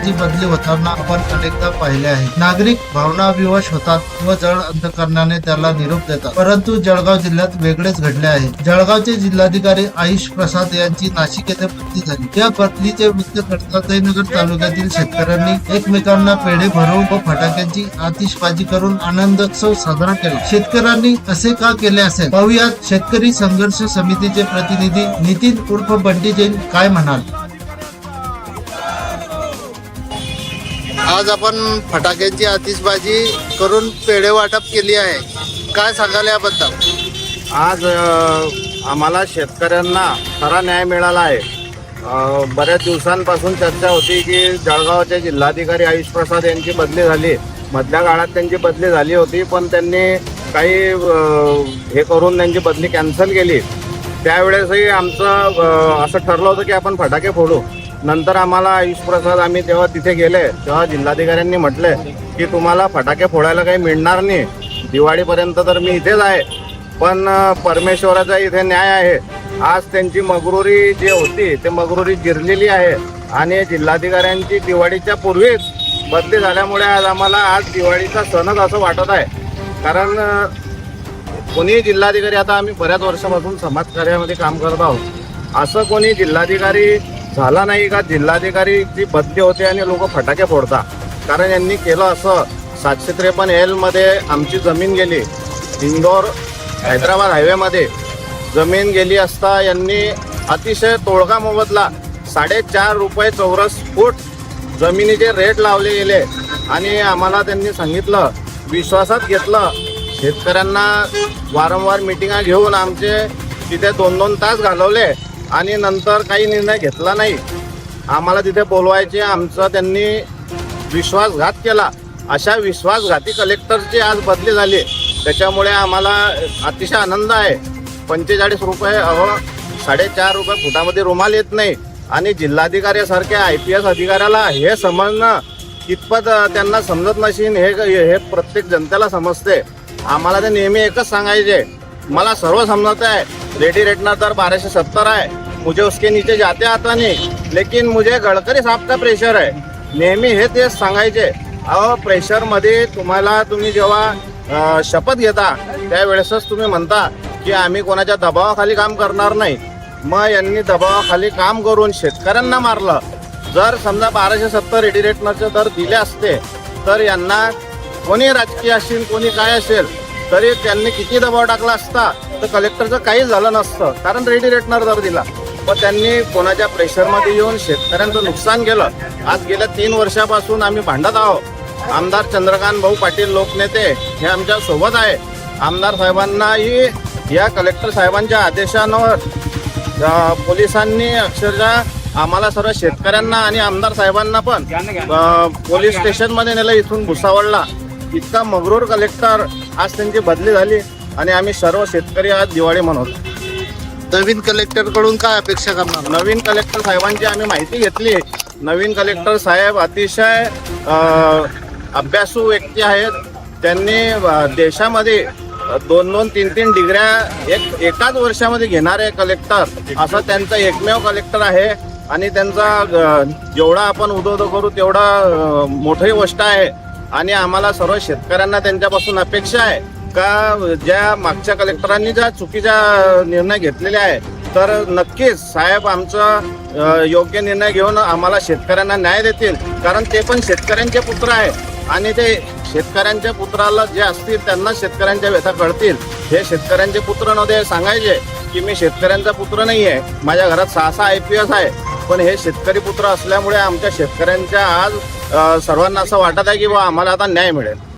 अधिकाऱ्यांची बदली होताना आपण अनेकदा पाहिले आहे नागरिक भावनाविवश होतात व जड अंतकरणाने त्याला निरोप देतात. परंतु जळगाव जिल्ह्यात वेगळेच घडले आहे. जळगावचे जिल्हाधिकारी आयुष प्रसाद यांची नाशिक येथे बदली झाली. या बदलीचे वृत्त जयनगर तालुक्यातील शेतकऱ्यांनी एकमेकांना पेढे भरून व फटाक्यांची आतिषबाजी करून आनंदोत्सव साजरा केला. शेतकऱ्यांनी असे का केले असेल? पाहुयात शेतकरी संघर्ष समितीचे प्रतिनिधी नितीन उर्फ बंटी जैन काय म्हणाल? आज आपण फटाक्यांची आतिषबाजी करून पेढे वाटप केली आहे. काय सांगाल याबद्दल? आज अ, आम्हाला शेतकऱ्यांना खरा न्याय मिळाला आहे. अ, बऱ्याच दिवसांपासून चर्चा होती की जळगावचे जिल्हाधिकारी आयुष प्रसाद यांची बदली झाली. मधल्या काळात त्यांची बदली झाली होती पण त्यांनी काही अ, हे करून त्यांची बदली कॅन्सल केली. त्यावेळेसही आमचं अ, असं ठरलं होतं की आपण फटाके फोडू. नंतर आम्हाला आयुष प्रसाद आम्ही तेव्हा तिथे गेले तेव्हा जिल्हाधिकाऱ्यांनी म्हटले की तुम्हाला फटाके फोडायला काही मिळणार नाही. दिवाळीपर्यंत तर मी इथेच आहे. पण परमेश्वराचा इथे न्याय आहे. आज त्यांची मगरुरी जी होती ते मगरुरी जिरलेली आहे. आणि जिल्हाधिकाऱ्यांची दिवाळीच्या पूर्वीच बदली झाल्यामुळे आज आम्हाला आज दिवाळीचा सणच असं वाटत आहे. कारण कोणी जिल्हाधिकारी आता आम्ही बऱ्याच वर्षापासून समाजकार्यामध्ये काम करत आहोत. असं कोणी जिल्हाधिकारी झाला नाही का? जिल्हाधिकारी जी बदली होते आणि लोक फटाके फोडतात कारण यांनी केलं असं. सातशे त्रेपन्न एलमध्ये आमची जमीन गेली. इंदोर हैदराबाद हायवेमध्ये जमीन गेली असता यांनी अतिशय तोडगा मोबदला. साडेचार रुपये चौरस फूट जमिनीचे रेट लावले गेले. आणि आम्हाला त्यांनी सांगितलं विश्वासात घेतलं. शेतकऱ्यांना वारंवार मिटिंगा घेऊन आमचे तिथे दोन दोन तास घालवले. आणि नंतर काही निर्णय घेतला नाही. आम्हाला तिथे बोलवायचे आमचा त्यांनी विश्वासघात केला. अशा विश्वासघाती कलेक्टरची आज बदली झाली त्याच्यामुळे आम्हाला अतिशय आनंद आहे. पंचेचाळीस रुपये अहो साडेचार रुपये फुटामध्ये रुमाल येत नाही. आणि जिल्हाधिकाऱ्यासारख्या आय पी एस अधिकाऱ्याला हे समजणं कितपत त्यांना समजत नशीन हे हे प्रत्येक जनतेला समजते. आम्हाला ते नेहमी एकच सांगायचे. मला सर्व समजत आहे रेडी रेटना तर बाराशे सत्तर आहे. मुझे उसके नीचे जाते आता नहीं लेकिन मुझे गडकरी साहब का प्रेशर है। नेहमी हे तेच सांगायचे अहो प्रेशरमध्ये तुम्हाला तुम्ही जेव्हा शपथ घेता त्यावेळेसच तुम्ही म्हणता की आम्ही कोणाच्या दबावाखाली काम करणार नाही. मग यांनी दबावाखाली काम करून शेतकऱ्यांना मारलं. जर समजा बाराशे सत्तर रेडी दर दिले असते तर यांना कोणी राजकीय असेल कोणी काय असेल तरी त्यांनी किती दबाव टाकला असता तर कलेक्टरचं काहीच झालं नसतं. कारण रेडी रेटनर दर दिला. मग त्यांनी कोणाच्या प्रेशरमध्ये येऊन शेतकऱ्यांचं नुकसान केलं आज गेल्या तीन वर्षापासून आम्ही भांडत आहोत. आमदार चंद्रकांत भाऊ पाटील लोकनेते हे आमच्यासोबत आहे. आमदार साहेबांनाही या कलेक्टर साहेबांच्या आदेशांवर पोलिसांनी अक्षरशः आम्हाला सर्व शेतकऱ्यांना आणि आमदार साहेबांना पण पोलीस स्टेशनमध्ये नेलं इथून भुसावळला इतका मगरूर कलेक्टर आज त्यांची बदली झाली आणि आम्ही सर्व शेतकरी आज दिवाळी मनवतो. नवीन कलेक्टरकडून काय अपेक्षा करणार? नवीन कलेक्टर साहेबांची आम्ही माहिती घेतली नवीन कलेक्टर साहेब अतिशय अभ्यासू व्यक्ती आहेत. त्यांनी देशामध्ये दोन दोन तीन तीन डिग्र्या एक एकाच वर्षामध्ये घेणारे कलेक्टर. असा त्यांचा एकमेव कलेक्टर आहे. आणि त्यांचा जेवढा आपण उदोदो करू तेवढा मोठी गोष्ट आहे. आणि आम्हाला सर्व शेतकऱ्यांना त्यांच्यापासून अपेक्षा आहे. का ज्या मागच्या कलेक्टरांनी ज्या चुकीचा निर्णय घेतलेले आहे तर नक्कीच साहेब आमचा योग्य निर्णय घेऊन आम्हाला शेतकऱ्यांना न्याय देतील. कारण ते पण शेतकऱ्यांचे पुत्र आहे आणि ते शेतकऱ्यांच्या पुत्राला जे असतील त्यांना शेतकऱ्यांच्या व्यथा कळतील. हे शेतकऱ्यांचे पुत्र नव्हते सांगायचे की मी शेतकऱ्यांचा पुत्र नाही आहे माझ्या घरात सहा सहा आय पी एस आहे. पण हे शेतकरी पुत्र असल्यामुळे आमच्या शेतकऱ्यांच्या आज सर्वांना असं वाटत आहे की बा आम्हाला आता न्याय मिळेल.